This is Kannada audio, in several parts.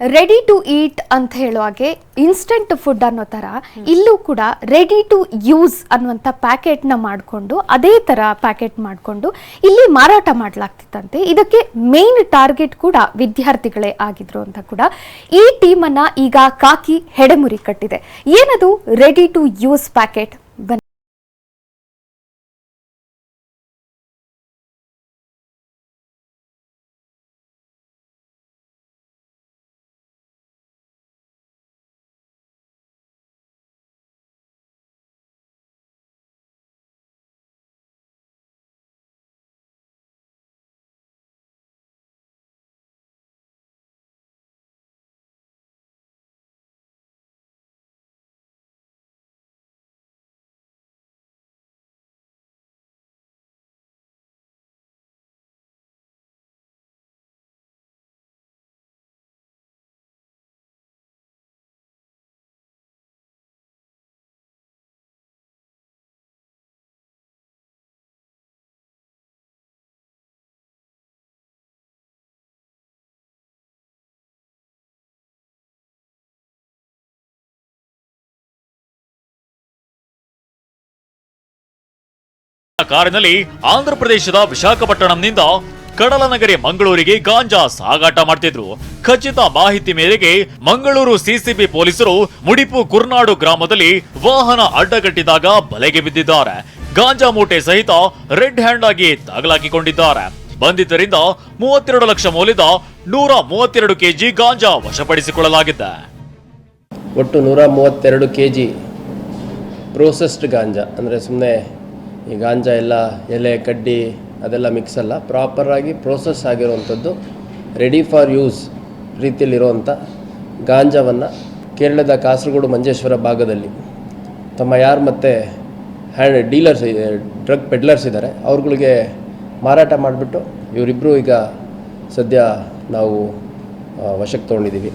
ರೆಡಿ ಟು ಈಟ್ ಅಂತ ಹೇಳುವ ಹಾಗೆ ಇನ್ಸ್ಟೆಂಟ್ ಫುಡ್ ಅನ್ನೋ ಥರ ಇಲ್ಲೂ ಕೂಡ ರೆಡಿ ಟು ಯೂಸ್ ಅನ್ನುವಂಥ ಪ್ಯಾಕೆಟ್ನ ಮಾಡಿಕೊಂಡು ಅದೇ ಥರ ಪ್ಯಾಕೆಟ್ ಮಾಡಿಕೊಂಡು ಇಲ್ಲಿ ಮಾರಾಟ ಮಾಡಲಾಗ್ತಿತ್ತಂತೆ. ಇದಕ್ಕೆ ಮೇನ್ ಟಾರ್ಗೆಟ್ ಕೂಡ ವಿದ್ಯಾರ್ಥಿಗಳೇ ಆಗಿದ್ರು ಅಂತ ಕೂಡ ಈ ಟೀಮನ್ನು ಈಗ ಕಾಕಿ ಹೆಡೆಮುರಿ ಕಟ್ಟಿದೆ. ಏನದು ರೆಡಿ ಟು ಯೂಸ್ ಪ್ಯಾಕೆಟ್ ಕಾರಿನಲ್ಲಿ ಆಂಧ್ರಪ್ರದೇಶದ ವಿಶಾಖಪಟ್ಟಣಂನಿಂದ ಕಡಲನಗರಿ ಮಂಗಳೂರಿಗೆ ಗಾಂಜಾ ಸಾಗಾಟ ಮಾಡ್ತಿದ್ರು. ಖಚಿತ ಮಾಹಿತಿ ಮೇರೆಗೆ ಮಂಗಳೂರು ಸಿಸಿಬಿ ಪೊಲೀಸರು ಮುಡಿಪು ಕುರ್ನಾಡು ಗ್ರಾಮದಲ್ಲಿ ವಾಹನ ಅಡ್ಡಗಟ್ಟಿದಾಗ ಬಲೆಗೆ ಬಿದ್ದಿದ್ದಾರೆ. ಗಾಂಜಾ ಮೂಟೆ ಸಹಿತ ರೆಡ್ ಹ್ಯಾಂಡ್ ಆಗಿ ತಗಲಾಕಿಕೊಂಡಿದ್ದಾರೆ. ಬಂಧಿತರಿಂದ ಮೂವತ್ತೆರಡು ಲಕ್ಷ ಮೌಲ್ಯದ ನೂರ ಮೂವತ್ತೆರಡು ಕೆಜಿ ಗಾಂಜಾ ವಶಪಡಿಸಿಕೊಳ್ಳಲಾಗಿದೆ. ಒಟ್ಟು ನೂರ ಮೂವತ್ತೆರಡು ಕೆಜಿ ಪ್ರೋಸೆಸ್ಡ್ ಗಾಂಜಾ, ಅಂದ್ರೆ ಸುಮ್ಮನೆ ಈ ಗಾಂಜಾ ಎಲ್ಲ ಎಲೆ, ಕಡ್ಡಿ ಅದೆಲ್ಲ ಮಿಕ್ಸ್ ಅಲ್ಲ. ಪ್ರಾಪರಾಗಿ ಪ್ರೋಸೆಸ್ ಆಗಿರುವಂಥದ್ದು ರೆಡಿ ಫಾರ್ ಯೂಸ್ ರೀತಿಯಲ್ಲಿರುವಂಥ ಗಾಂಜಾವನ್ನು ಕೇರಳದ ಕಾಸರಗೋಡು ಮಂಜೇಶ್ವರ ಭಾಗದಲ್ಲಿ ತಮ್ಮ ಯಾರು ಮತ್ತು ಹ್ಯಾಂಡ್ ಡೀಲರ್ಸ್ ಡ್ರಗ್ ಪೆಡ್ಲರ್ಸ್ ಇದ್ದಾರೆ, ಅವ್ರುಗಳಿಗೆ ಮಾರಾಟ ಮಾಡಿಬಿಟ್ಟು ಇವರಿಬ್ಬರು ಈಗ ಸದ್ಯ ನಾವು ವಶಕ್ಕೆ ತೊಗೊಂಡಿದ್ದೀವಿ.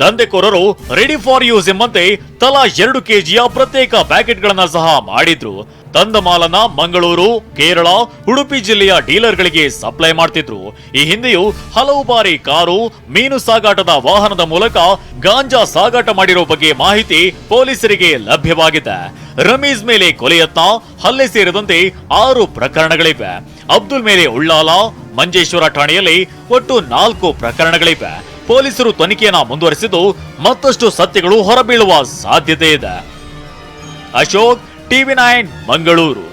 ದಂಧೆಕೋರರು ರೆಡಿ ಫಾರ್ ಯೂಸ್ ಎಂಬಂತೆ ತಲಾ ಎರಡು ಕೆಜಿಯ ಪ್ರತ್ಯೇಕ ಪ್ಯಾಕೆಟ್ಗಳನ್ನ ಸಹ ಮಾಡಿದ್ರು. ತಂದ ಮಾಲನ್ನ ಮಂಗಳೂರು, ಕೇರಳ, ಉಡುಪಿ ಜಿಲ್ಲೆಯ ಡೀಲರ್ಗಳಿಗೆ ಸಪ್ಲೈ ಮಾಡ್ತಿದ್ರು. ಈ ಹಿಂದೆಯೂ ಹಲವು ಬಾರಿ ಕಾರು, ಮೀನು ಸಾಗಾಟದ ವಾಹನದ ಮೂಲಕ ಗಾಂಜಾ ಸಾಗಾಟ ಮಾಡಿರೋ ಬಗ್ಗೆ ಮಾಹಿತಿ ಪೊಲೀಸರಿಗೆ ಲಭ್ಯವಾಗಿದೆ. ರಮೀಜ್ ಮೇಲೆ ಕೊಲೆ ಯತ್ನ, ಹಲ್ಲೆ ಸೇರಿದಂತೆ ಆರು ಪ್ರಕರಣಗಳಿವೆ. ಅಬ್ದುಲ್ ಮೇಲೆ ಉಳ್ಳಾಲ, ಮಂಜೇಶ್ವರ ಠಾಣೆಯಲ್ಲಿ ಒಟ್ಟು ನಾಲ್ಕು ಪ್ರಕರಣಗಳಿವೆ. ಪೊಲೀಸರು ತನಿಖೆಯನ್ನ ಮುಂದುವರಿಸಿದ್ದು ಮತ್ತಷ್ಟು ಸತ್ಯಗಳು ಹೊರಬೀಳುವ ಸಾಧ್ಯತೆ ಇದೆ. Ashok TV nine Mangaluru.